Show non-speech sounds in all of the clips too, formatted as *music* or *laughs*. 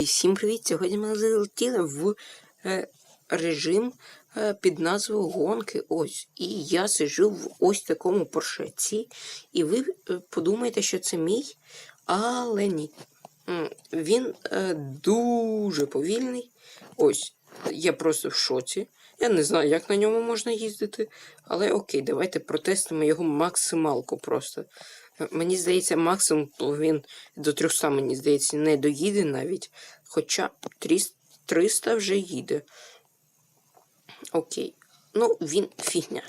Всім привіт! Сьогодні ми залетіли в е, режим е, під назвою гонки. Ось. І я сиджу в ось такому поршеці. І ви е, подумаєте, що це мій, але ні. Він дуже повільний. Ось. Я просто в шоці. Я не знаю, як на ньому можна їздити. Але окей, давайте протестимо його максималку просто. Мені здається, максимум він до 300, мені здається, не доїде навіть. Хоча 300 300 вже їде. Окей. Ну, він фігня.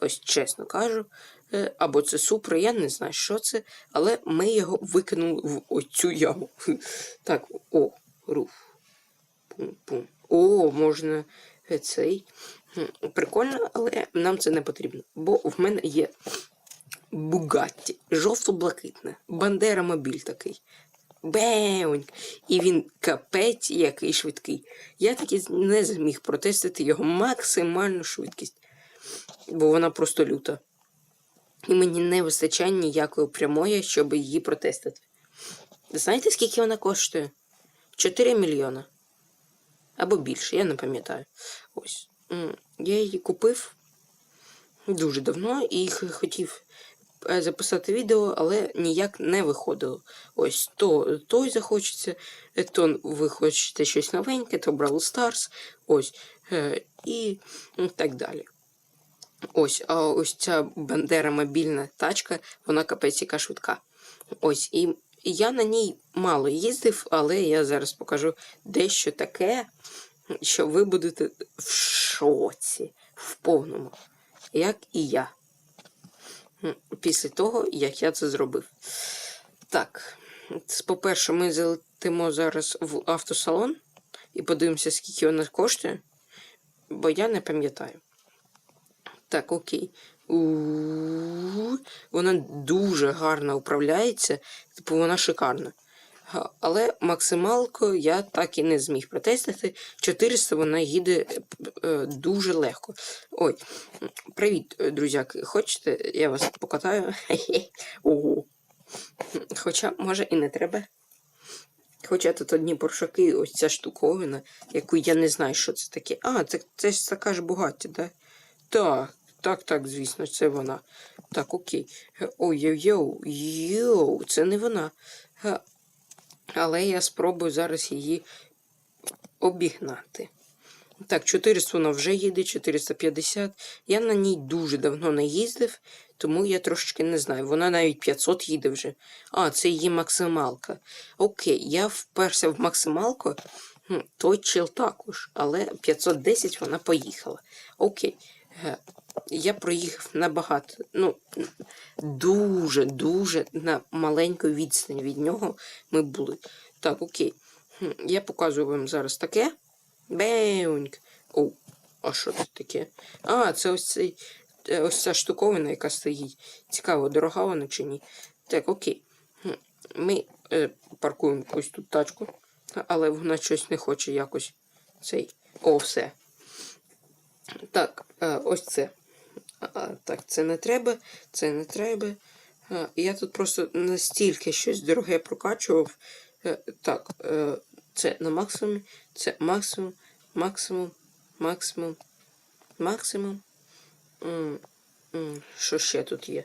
Ось чесно кажу. Е, Або це супер, я не знаю, що це, але ми його викинули в оцю яму. *laughs* Так, о, руф. Пум-пум. О, можна е, цей. Прикольно, але нам це не потрібно. Бо в мене є Бугатті, жовто-блакитне, Бандера мобіль такий. Беуньк. І він капець який швидкий. Я таки не зміг протестити його максимальну швидкість, бо вона просто люта. І мені не вистачає ніякої прямої, щоб її протестити. Знаєте, скільки вона коштує? 4 мільйона. Або більше, я не пам'ятаю. Ось. Я її купив дуже давно і хотів записати відео, але ніяк не виходило. Ось то той захочеться, е, то ви хочете щось новеньке, то Brawl Stars, ось, е, і так далі. Ось, а ось ця бандера мобільна тачка, вона капець яка швидка. Ось, і я на ній мало їздив, але я зараз покажу дещо таке, що ви будете в шоці, в повному, як і я. Після того, як я це зробив. Так, по-перше, ми залетимо зараз в автосалон і подивимося, скільки вона коштує, бо я не пам'ятаю. Так, окей. У-у-у. Вона дуже гарно управляється, типу вона шикарна. Але максималку я так і не зміг протестити. 400 вона їде е, е, дуже легко. Ой, привіт, е, друзяки. Хочете, я вас покатаю? *laughs* Ого. Хоча, може, і не треба. Хоча тут одні поршаки, ось ця штуковина, яку я не знаю, що це таке. А, це, це ж така ж Бугатті, да? Так, так, так, звісно, це вона. Так, окей. Ой, йоу, йоу, йоу, це не вона. Але я спробую зараз її обігнати. Так, 400 вона вже їде, 450. Я на ній дуже давно не їздив, тому я трошечки не знаю. Вона навіть 500 їде вже. А, це її максималка. Окей, я вперся в максималку. Той чел також, але 510 вона поїхала. Окей. Я проїхав набагато, ну, дуже, дуже на маленьку відстань від нього ми були. Так, окей. Я показую вам зараз таке. Беуньк. О, а що це таке? А, це ось цей. е, Ось ця штуковина, яка стоїть. Цікаво, дорога вона чи ні. Так, окей. Ми е, паркуємо ось тут тачку, але вона щось не хоче якось цей. О, все. Так, е, ось це. Так, це не треба, це не треба. А, я тут просто настільки щось дороге прокачував. Е, так, е, це на максимумі, це максимум, максимум, максимум, максимум. Що ще тут є?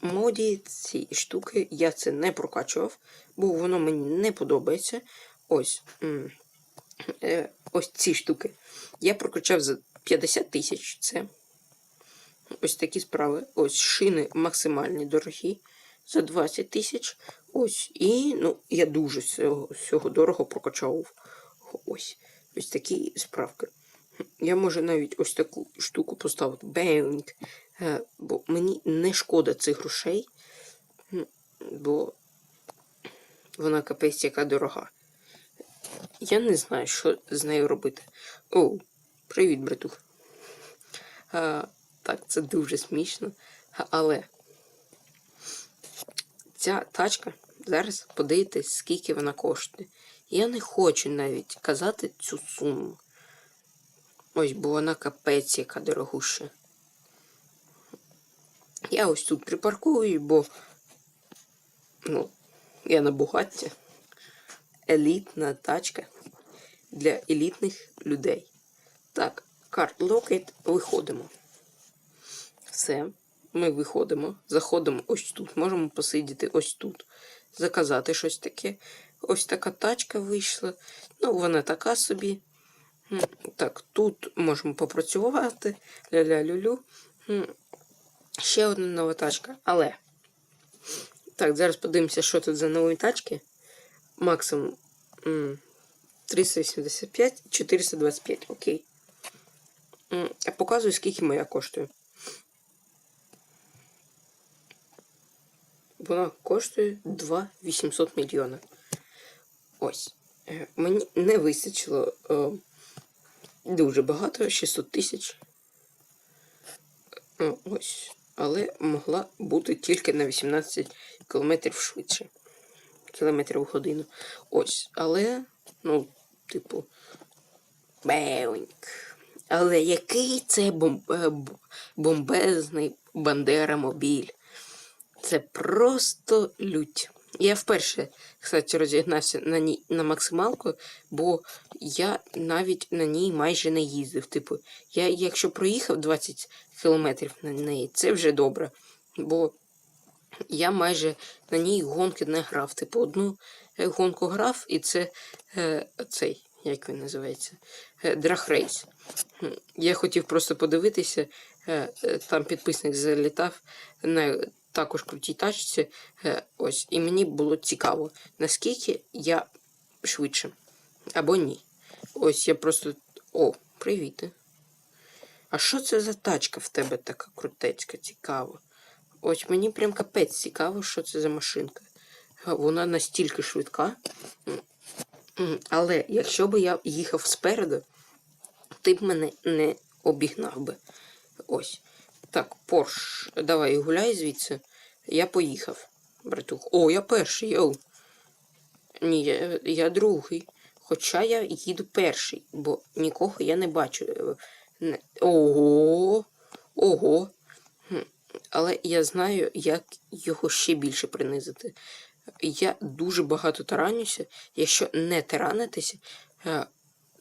Моді ці штуки я це не прокачував, бо воно мені не подобається. Ось. е, ось ці штуки. Я прокачав за 50 тисяч. Це ось такі справи. Ось шини максимальні дорогі за 20 тисяч. Ось. І ну, я дуже всього, всього дорого прокачав. Ось. Ось такі справки. Я можу навіть ось таку штуку поставити. Бенк. Е, Бо мені не шкода цих грошей. Бо вона капець яка дорога. Я не знаю, що з нею робити. О, привіт, братух. Так, це дуже смішно. Але ця тачка, зараз подивитесь, скільки вона коштує. Я не хочу навіть казати цю суму. Ось, бо вона капець, яка дорогуща. Я ось тут припаркую, бо ну, я на Бугатті. елітна тачка для елітних людей. Так, карт локейт, виходимо. Все. Ми виходимо, заходимо ось тут. Можемо посидіти ось тут. Заказати щось таке. Ось така тачка вийшла. Ну, вона така собі. Так, тут можемо попрацювати. Ля-ля-лю-лю. Ще одна нова тачка. Але. Так, зараз подивимося, що тут за нові тачки. Максимум м, 385, 425. Окей. Я показую, скільки моя коштує. Вона коштує 2 800 мільйона. Ось. Е, Мені не вистачило е, дуже багато, 600 тисяч. Е, Ось. Але могла бути тільки на 18 кілометрів швидше. Кілометрів в годину. Ось. Але, ну, типу. Беуньк. Але який це бом... е, бомбезний бандера-мобіль. Це просто лють. Я вперше, кстати, розігнався на ній на максималку, бо я навіть на ній майже не їздив. Типу, я якщо проїхав 20 кілометрів на неї, це вже добре. Бо я майже на ній гонки не грав. Типу, одну е, гонку грав, і це е, цей, як він називається, драхрейс. Я хотів просто подивитися, е, е, там підписник залітав на також крутій тачці. е, Ось, і мені було цікаво, наскільки я швидше. Або ні. Ось я просто. О, привіт. А що це за тачка в тебе така крутецька, цікаво? Ось мені прям капець цікаво, що це за машинка. Вона настільки швидка. Але якщо б я їхав спереду, ти б мене не обігнав би. Ось. Так, Порш, давай гуляй звідси. Я поїхав, братух. О, я перший, йоу. Ні, я, я другий. Хоча я їду перший, бо нікого я не бачу. Е, Ого. Ого. Але я знаю, як його ще більше принизити. Я дуже багато таранюся. Якщо не таранитися, е,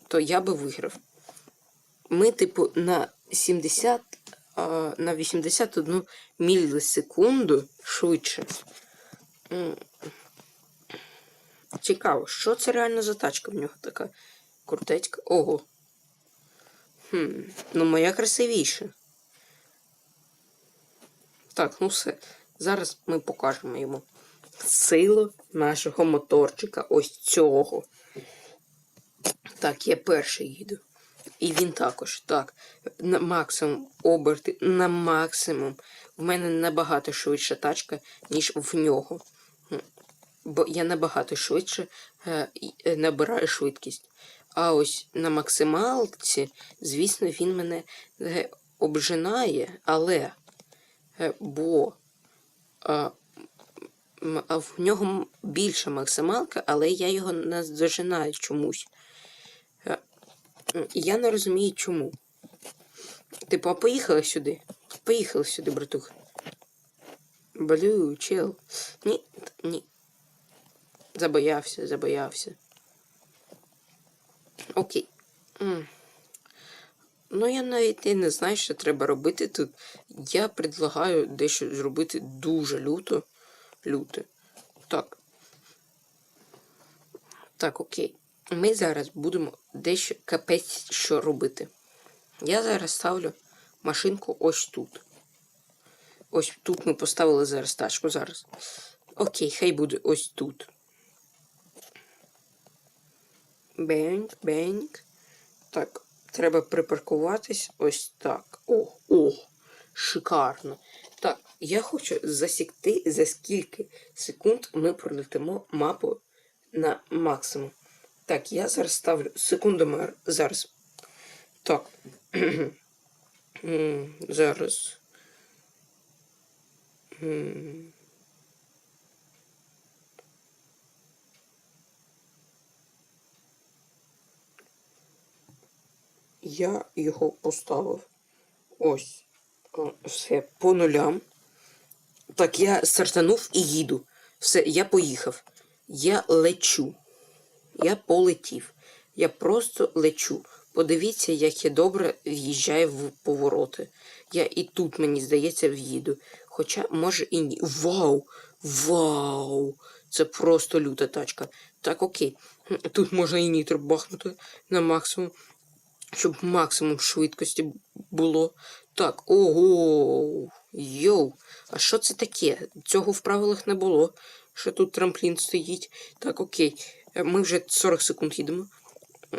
то я би виграв. Ми, типу, на 70, а, на 81 мілісекунду швидше. Цікаво, що це реально за тачка в нього така крутецька. Ого. Хм, ну моя красивіша. Так, ну все. Зараз ми покажемо йому силу нашого моторчика. Ось цього. Так, я перший їду. І він також. Так. На максимум оберти, на максимум. В мене набагато швидша тачка, ніж в нього. Бо я набагато швидше е, е, набираю швидкість. А ось на максималці, звісно, він мене е, обжинає, але е, бо а в нього більша максималка, але я його не дожинаю чомусь. Е, і Я не розумію, чому. Типу, а поїхали сюди. Поїхали сюди, братух. Блю, чел. Ні, ні. Забоявся, забоявся. Окей. М. Ну, я навіть не знаю, що треба робити тут. Я предлагаю дещо зробити дуже люто. Люто. Так. Так, окей. Ми зараз будемо дещо капець що робити. Я зараз ставлю машинку ось тут. Ось тут ми поставили зараз тачку зараз. Окей, хай буде ось тут. Бенк, бенк. Так, треба припаркуватись ось так. О, о, шикарно. Так, я хочу засікти, за скільки секунд ми пролетимо мапу на максимум. Так, я зараз ставлю секундомер. Зараз. Так. Зараз. Я його поставив. Ось. Все по нулям. Так, я стартанув і їду. Все, я поїхав. Я лечу. Я полетів. Я просто лечу. Подивіться, як я добре в'їжджаю в повороти. Я і тут, мені здається, в'їду. Хоча, може, і ні. Вау! Вау! Це просто люта тачка. Так, окей. Тут можна і нітро бахнути на максимум, щоб максимум швидкості було. Так, ого. Йоу. А що це таке? Цього в правилах не було. Що тут трамплін стоїть. Так, окей. Е, Ми вже 40 секунд їдемо.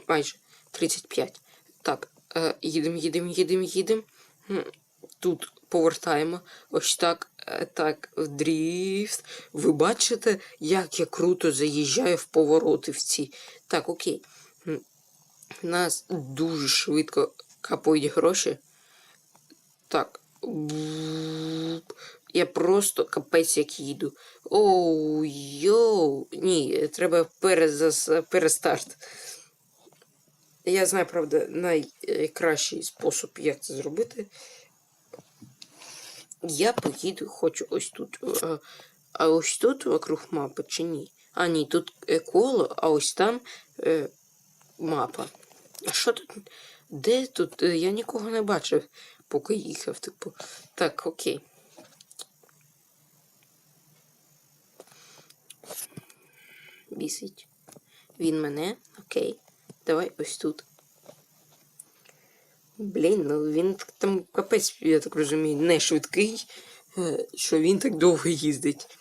Майже 35. Так, е, їдемо, їдемо, їдемо, їдемо. Тут повертаємо. Ось так, е, так, в дріфт. Ви бачите, як я круто заїжджаю в повороти в ці. Так, окей. Нас дуже швидко капають гроші. Так. Я просто капець як їду. Оу, йоу. Ні, треба перезас... перестарт. Я знаю, правда, найкращий спосіб, як це зробити. Я поїду, хочу ось тут. А, а ось тут вокруг мапи чи ні? А, ні, тут е, коло, а ось там е, мапа. А що тут? Де тут? Е, Я нікого не бачив, поки їхав, типу. Так, окей. Бісить. Він мене. Окей. Давай ось тут. Блін, ну він там капець, я так розумію, не швидкий, е, що він так довго їздить.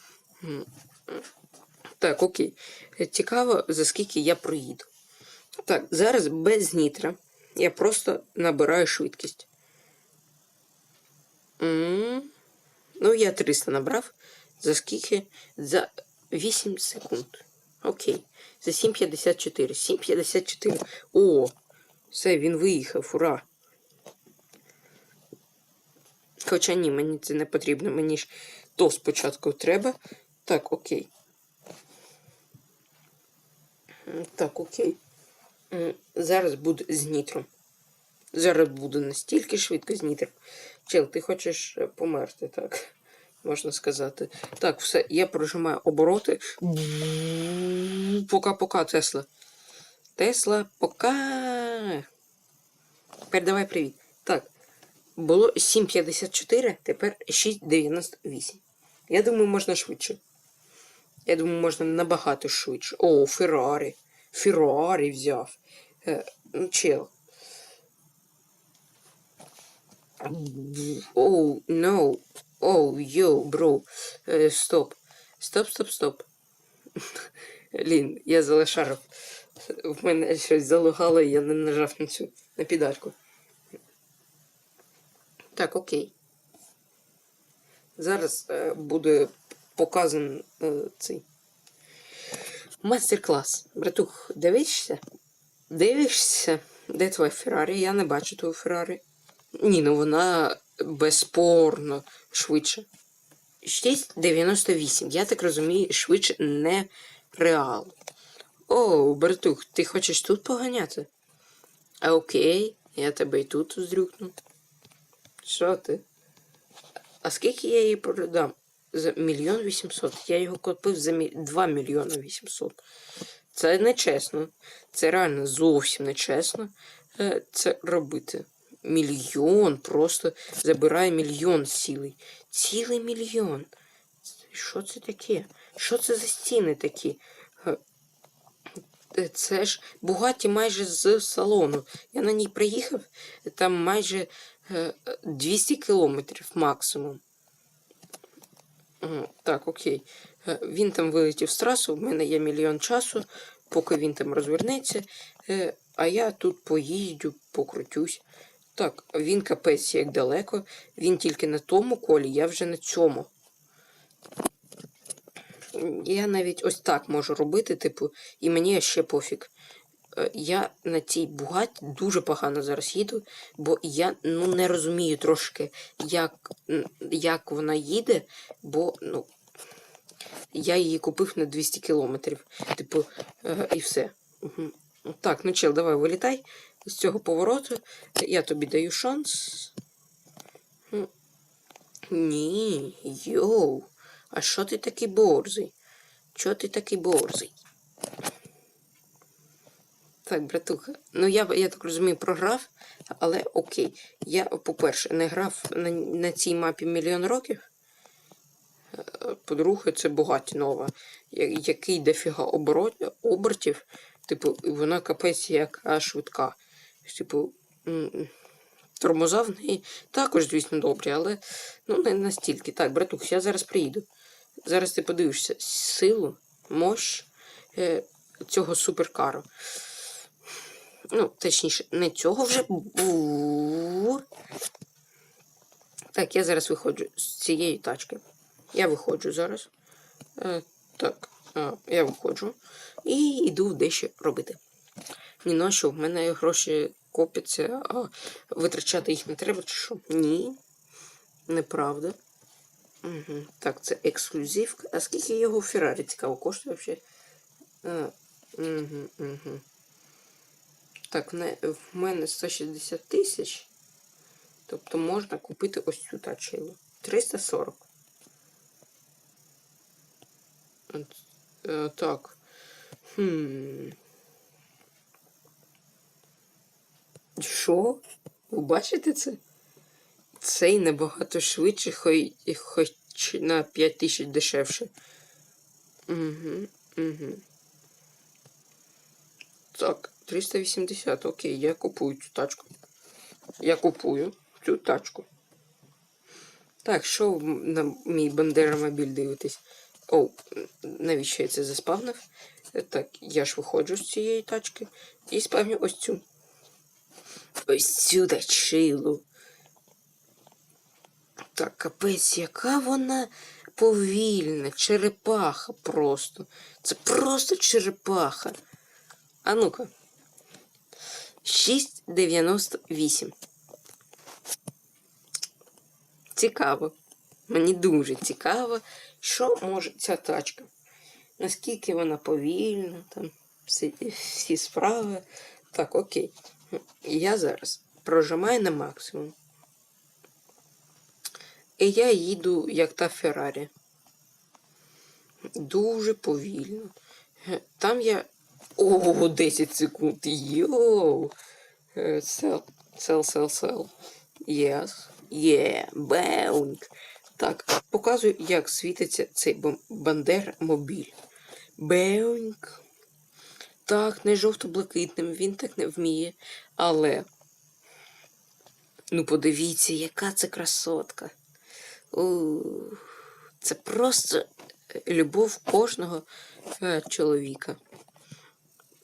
Так, окей. Цікаво, за скільки я проїду. Так, зараз без нітра. Я просто набираю швидкість. М. Ну, я 300 набрав. За скільки? За 8 секунд. Окей. За 7,54. 7,54. О! Все, він виїхав, ура! Хоча ні, мені це не потрібно, мені ж то спочатку треба. Так, окей. Так, окей. Зараз буде з нітром. Зараз буде настільки швидко з нітром. Чел, ти хочеш е, померти, так? Можна сказати. Так, все, я прожимаю обороти. Пока-пока, Тесла. Тесла, пока. Передавай привіт. Так. Було 7,54, тепер 6,98. Я думаю, можна швидше. Я думаю, можна набагато швидше. О, Феррарі. Феррарі взяв. Е, ну, чел. Оу, no. Оу, йоу, бро. Е, стоп. Стоп, стоп, стоп. *laughs* Лін, я залишарив. В мене щось залагало, і я не нажав на цю на підальку. Так, окей. Зараз е, буде показан е, цей мастер-клас. Братух, дивишся? Дивишся? Де твоя Феррарі? Я не бачу твою Феррарі. Ні, ну вона безспорно швидше. 6,98. Я так розумію, швидше не реал. О, братух, ти хочеш тут поганяти? А окей, я тебе і тут здрюкну. Що ти? А скільки я її продам? За мільйон вісімсот. Я його купив за мі... 2 мільйони вісімсот. Це нечесно. Це реально зовсім нечесно е, це робити. Мільйон просто забирає мільйон цілий. Цілий мільйон. Що це таке? Що це за стіни такі? Е, е, Це ж Бугаті майже з салону. Я на ній приїхав, там майже е, 200 кілометрів максимум. Так, окей. Е, Він там вилетів з трасу, в мене є мільйон часу, поки він там розвернеться. Е, А я тут поїздю, покрутюсь. Так, він капець як далеко. Він тільки на тому колі, я вже на цьому. Я навіть ось так можу робити, типу, і мені ще пофіг. Е, Я на цій бугаті дуже погано зараз їду, бо я ну, не розумію трошки, як, як вона їде, бо ну, я її купив на 200 кілометрів. Типу, е, і все. Так, ну чел, давай вилітай з цього повороту. Я тобі даю шанс. Ні, йоу. А що ти такий борзий? Чого ти такий борзий? Так, братуха. Ну я, я так розумію, програв, але окей. Я, по-перше, не грав на, на цій мапі мільйон років. Е, По-друге, це багаті нова, який дофіга оборот. Типу, вона капець яка швидка. Типу, тормоза в неї також, звісно, добрі, але ну, не настільки. Так, братух, я зараз приїду. Зараз ти подивишся силу, мощ е, цього суперкару. Ну, точніше, не цього вже. Так, я зараз виходжу з цієї тачки. Я виходжу зараз. Е, так, е, я виходжу і йду дещо робити. Ні на що, в мене гроші копяться, а витрачати їх не треба, чи що? Ні. Неправда. Угу. Так, це ексклюзивка. А скільки його Феррарі цікаво коштує взагалі? А, угу, угу. Так, в мене 160 тисяч. Тобто можна купити ось цю тачилу. 340. От, е, так. Хм. Що? Ви бачите це? Цей набагато швидше, хой, хоч на 5 тисяч дешевше. Угу, угу. Так, 380, окей, я купую цю тачку. Я купую цю тачку. Так, що на мій бандеромобіль дивитесь? О, навіщо я це заспавнив? Так, я ж виходжу з цієї тачки і спавню ось цю. Ось цю тачилу. Так, капець, яка вона повільна, черепаха просто. Це просто черепаха. А ну-ка. 6,98. Цікаво. Мені дуже цікаво, що може ця тачка. Наскільки вона повільна, там всі, всі справи. Так, окей. Я зараз прожимаю на максимум. І я їду, як та Феррарі. Дуже повільно. Там я. О, 10 секунд. Йоу. Сел, сел, сел, сел. Yes. Yeah. Беунг. Так, показую, як світиться цей бом- бандер-мобіль. Беунг. Так, не жовто-блакитним, він так не вміє. Але. Ну, подивіться, яка це красотка. У, Це просто любов кожного е, чоловіка.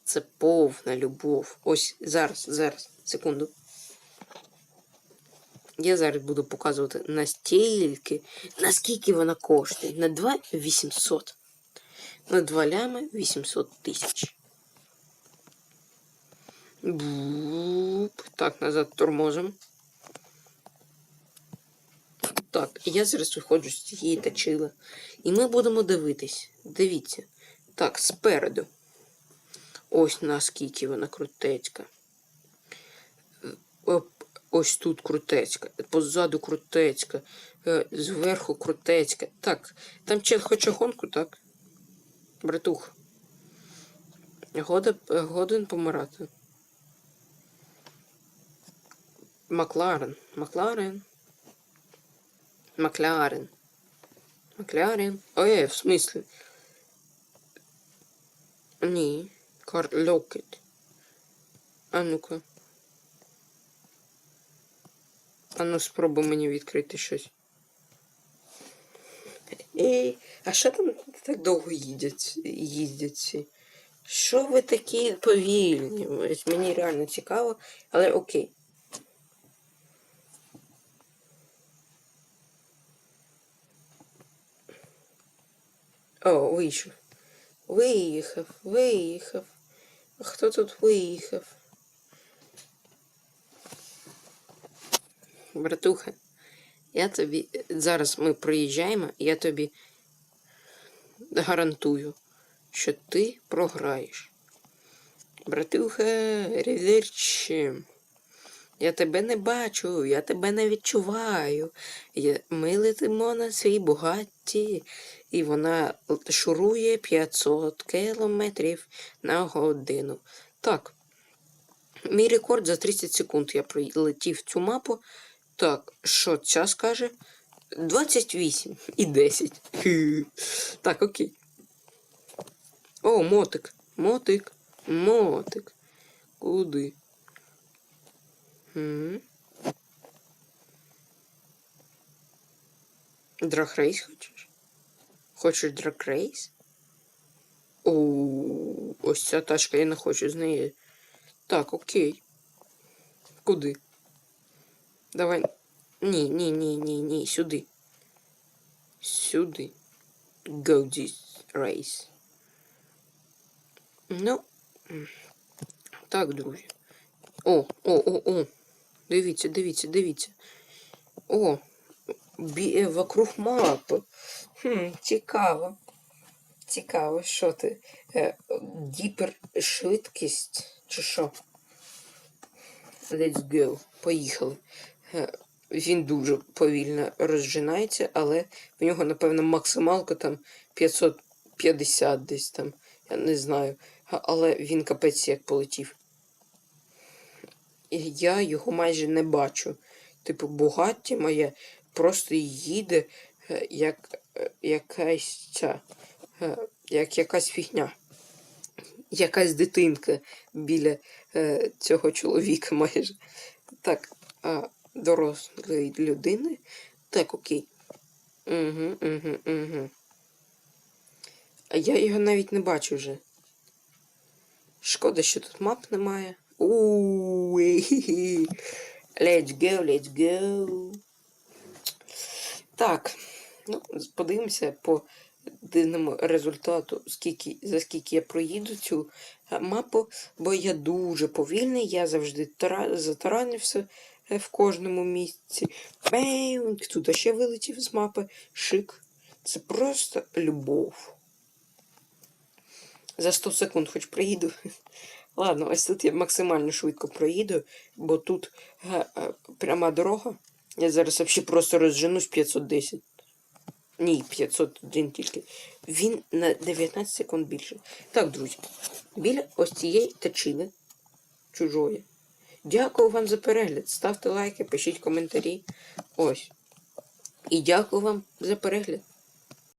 Це повна любов. Ось зараз, зараз, секунду. Я зараз буду показувати настільки, наскільки вона коштує. На 2 800. На 2 лями 800 тисяч. Буп. Так, назад тормозом. Так, я зараз виходжу з цієї тачила. І ми будемо дивитись. Дивіться. Так, спереду. Ось наскільки вона крутецька. Е, Ось тут крутецька. Позаду крутецька. е, Зверху крутецька. Так, там чел хоче гонку, так? Братух. Годен помирати. Макларен. Макларен. Макларен. Макларен. Ой, в смислі? Ні. Кар Локет. А ну-ка. А ну спробуй мені відкрити щось. Ей, а що там так довго їдять, їздять ці? Що ви такі повільні? Мені реально цікаво, але окей. О, вийшов. Виїхав, виїхав. А хто тут виїхав? Братуха, я тобі зараз ми проїжджаємо, і я тобі гарантую, що ти програєш. Братуха, ревірчі. Я тебе не бачу, я тебе не відчуваю. Ми летимо на свій Бугатті, і вона шурує 500 кілометрів на годину. Так, Мій рекорд за 30 секунд я пролетів цю мапу. Так, що ця скаже? 28 і 10. Хі. Так, окей. О, мотик. Мотик. Мотик. Куди? М? Драгрейс хочеш? Хочеш драгрейс? О, ось ця тачка, я не хочу з неї. Так, окей. Куди? Давай. Ні, ні, ні, ні, ні, сюди. Сюди. Go this race. Ну. м, Так, друзі. О, о, о, о. Дивіться, дивіться, дивіться. О, бі... вокруг мапи. Хм, цікаво. Цікаво, що ти? Е, гіпершвидкість чи що? Let's go. Поїхали. Е, Він дуже повільно розжинається, але в нього, напевно, максималка там 550 десь там. Я не знаю. Але він капець як полетів. Я його майже не бачу. Типу, Бугатті моє просто їде е, як е, якась ця, е, як якась фігня. Якась дитинка біля е, цього чоловіка майже. Так, а, дорослої людини. Так, окей. Угу, угу, угу. А я його навіть не бачу вже. Шкода, що тут мап немає. Ууу. Let's go, let's go. Так. Ну, подивимося по дивному результату, скільки, за скільки я проїду цю е, мапу, бо я дуже повільний, я завжди тара- затаранився е, в кожному місці. Бейм, тут ще вилетів з мапи. Шик. Це просто любов. За 100 секунд хоч проїду. Ладно, ось тут я максимально швидко проїду, бо тут е, е, пряма дорога. Я зараз взагалі просто розженусь 510. Ні, 501 тільки. Він на 19 секунд більше. Так, друзі, біля ось цієї тачини чужої. Дякую вам за перегляд. Ставте лайки, пишіть коментарі. Ось. І дякую вам за перегляд.